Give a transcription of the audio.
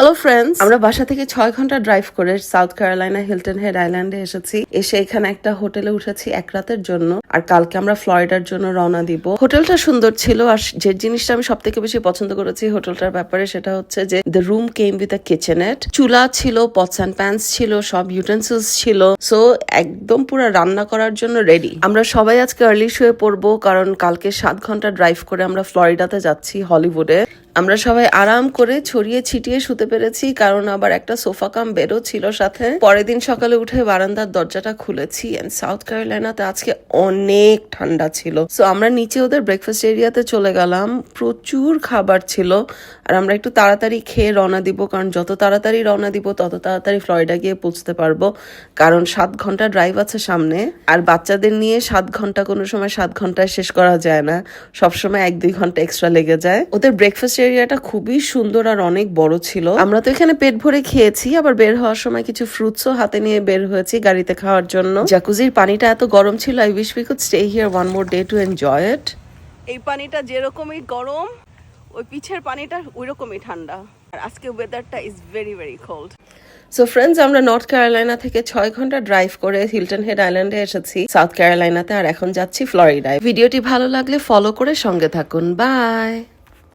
Hello friends আমরা বাসা থেকে ছয় ঘণ্টা ড্রাইভ করে সাউথ ক্যারোলাইনা হিলটন হেড আইল্যান্ডে এসেছি। এসে এখানে একটা হোটেলে উঠেছি এক রাতের জন্য। আর কালকে আমরা ফ্লোরিডার জন্য রওনা দিব। হোটেলটা সুন্দর ছিল আর যে জিনিসটা আমি সব থেকে বেশি পছন্দ করেছি হোটেলটার ব্যাপারে সেটা হচ্ছে যে the room came with a kitchenette চুলা ছিল পটস অ্যান্ড প্যান্স ছিল, সব ইউটেন্সিলস ছিল। সো একদম পুরো রান্না করার জন্য রেডি আমরা সবাই আজকে আর্লি শুয়ে পড়ব কারণ কালকে সাত ঘণ্টা ড্রাইভ করে আমরা ফ্লোরিডাতে যাচ্ছি হলিউডে আমরা সবাই আরাম করে ছড়িয়ে ছিটিয়ে শুতে পেরেছি, কারণ আবার একটা সোফা কাম বেডও ছিল সাথে। পরের দিন সকালে উঠে বারান্দার দরজাটা খুলেছি এন্ড সাউথ ক্যারোলাইনাতে আজকে অনেক ঠান্ডা ছিল। সো আমরা নিচে ওদের ব্রেকফাস্ট এরিয়াতে চলে গেলাম। প্রচুর খাবার ছিল, আর আমরা একটু তাড়াতাড়ি খেয়ে রওনা দিব, কারণ যত তাড়াতাড়ি রওনা দিব, তত তাড়াতাড়ি ফ্লরিডা গিয়ে পৌঁছতে পারব। কারণ সাত ঘণ্টা ড্রাইভ আছে সামনে, আর বাচ্চাদের নিয়ে সাত ঘণ্টা কোনো সময় সাত ঘন্টায় শেষ করা যায় না। সবসময় এক দুই ঘণ্টা এক্সট্রা লেগে যায়। ওদের ব্রেকফাস্ট এরিয়াটা খুবই সুন্দর আর অনেক বড় ছিল। আমরা তো এখানে পেট ভরে খেয়েছি আবার বের হওয়ার সময় কিছু ফ্রুটসও হাতে নিয়ে বের হয়েছি গাড়িতে খাওয়ার জন্য। জাকুজির পানিটা এত গরম ছিল I wish we could stay here one more day to enjoy it এই পানিটা যেরকমই গরম ওই পিছের পানিটা ওই রকমই ঠান্ডা। আর আজকে ওয়েদারটা is very very cold so friends আমরা নর্থ ক্যারোলাইনা থেকে ছয় ঘণ্টা ড্রাইভ করে হিলটন হেড আইল্যান্ডে এসেছি। সাউথ ক্যারোলাইনাতে আর এখন যাচ্ছি ফ্লোরিডায় ভিডিওটি ভালো লাগলে ফলো করে সঙ্গে থাকুন। বাই